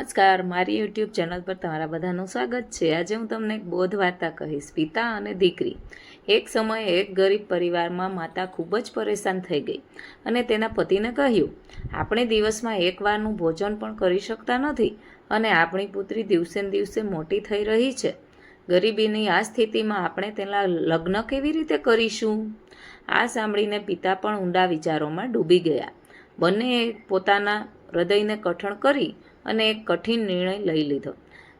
નમસ્કાર. મારી YouTube channel પર તમારા બધાનું સ્વાગત છે. આજે હું તમને એક બોધ વાર્તા કહીશ. પિતા અને દીકરી. એક સમયે એક ગરીબ પરિવારમાં માતા ખૂબ જ પરેશાન થઈ ગઈ અને તેના પતિને કહ્યું, આપણે દિવસમાં એકવારનું ભોજન પણ કરી શકતા નથી અને આપણી પુત્રી દિવસે ને દિવસે મોટી થઈ રહી છે. ગરીબીની આ સ્થિતિમાં આપણે તેના લગ્ન કેવી રીતે કરીશું? આ સાંભળીને પિતા પણ ઊંડા વિચારોમાં ડૂબી ગયા. બંને પોતાના હૃદયને કઠણ કરી અને એક કઠિન નિર્ણય લઈ લીધો.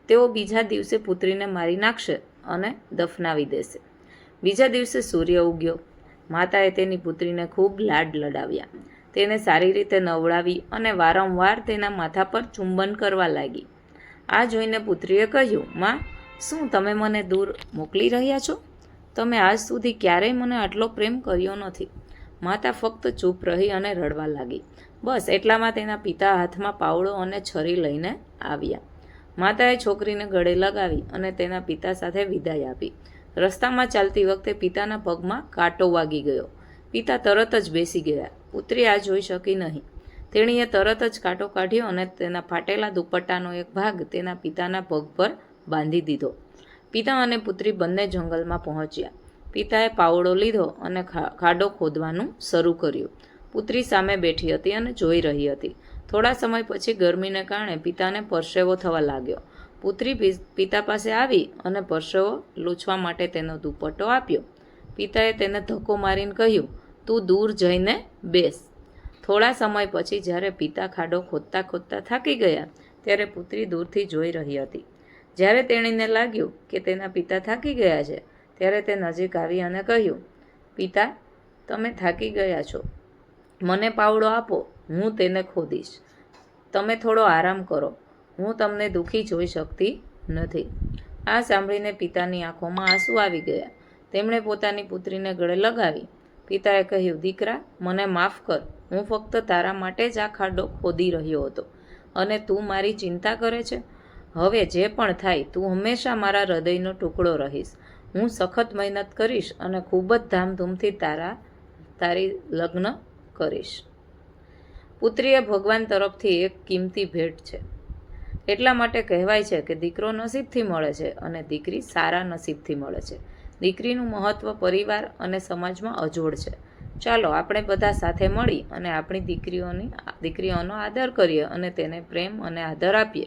તેઓ બીજા દિવસે પુત્રીને મારી નાખશે અને દફનાવી દેશે. બીજા દિવસે સૂર્ય ઉગ્યો. માતાએ તેની પુત્રીને ખૂબ લાડ લડાવ્યા. તેને સારી રીતે નવડાવી અને વારંવાર તેના માથા પર ચુંબન કરવા લાગી. આ જોઈને પુત્રીએ કહ્યું, માં, શું તમે મને દૂર મોકલી રહ્યા છો? તમે આજ સુધી ક્યારેય મને આટલો પ્રેમ કર્યો નથી. માતા ફક્ત ચૂપ રહી અને રડવા લાગી. બસ એટલામાં તેના પિતા હાથમાં પાવડો અને છરી લઈને આવ્યા. માતાએ છોકરીને ગળે લગાવી અને તેના પિતા સાથે વિદાય આપી. રસ્તામાં ચાલતી વખતે પિતાના પગમાં કાંટો વાગી ગયો. પિતા તરત જ બેસી ગયા. પુત્રી આ જોઈ શકી નહીં. તેણીએ તરત જ કાંટો કાઢ્યો અને તેના ફાટેલા દુપટ્ટાનો એક ભાગ તેના પિતાના પગ પર બાંધી દીધો. પિતા અને પુત્રી બંને જંગલમાં પહોંચ્યા. પિતાએ પાવડો લીધો અને ખાડો ખોદવાનું શરૂ કર્યું. પુત્રી સામે બેઠી હતી અને જોઈ રહી હતી. થોડા સમય પછી ગરમીને કારણે પિતાને પરસેવો થવા લાગ્યો. પુત્રી પિતા પાસે આવી અને પરસેવો લૂછવા માટે તેનો દુપટ્ટો આપ્યો. પિતાએ તેને ધક્કો મારીને કહ્યું, તું દૂર જઈને બેસ. થોડા સમય પછી જ્યારે પિતા ખાડો ખોદતા ખોદતા થાકી ગયા, ત્યારે પુત્રી દૂરથી જોઈ રહી હતી. જ્યારે તેણીને લાગ્યું કે તેના પિતા થાકી ગયા છે ત્યારે તે નજીક આવી અને કહ્યું, પિતા, તમે થાકી ગયા છો. મને પાવડો આપો, હું તેને ખોદીશ. તમે થોડો આરામ કરો. હું તમને દુઃખી જોઈ શકતી નથી. આ સાંભળીને પિતાની આંખોમાં આંસુ આવી ગયા. તેમણે પોતાની પુત્રીને ગળે લગાવી. પિતાએ કહ્યું, દીકરા, મને માફ કર. હું ફક્ત તારા માટે જ આ ખાડો ખોદી રહ્યો હતો અને તું મારી ચિંતા કરે છે. હવે જે પણ થાય, તું હંમેશા મારા હૃદયનો ટુકડો રહીશ. હું સખત મહેનત કરીશ અને ખૂબ જ ધામધૂમથી તારા, તારી લગ્ન કરીશ. પુત્રીએ ભગવાન તરફથી એક કિંમતી ભેટ છે. એટલા માટે કહેવાય છે કે દીકરો નસીબથી મળે છે અને દીકરી સારા નસીબથી મળે છે. દીકરીનું મહત્ત્વ પરિવાર અને સમાજમાં અજોડ છે. ચાલો, આપણે બધા સાથે મળી અને આપણી દીકરીઓની, દીકરીઓનો આદર કરીએ અને તેને પ્રેમ અને આદર આપીએ.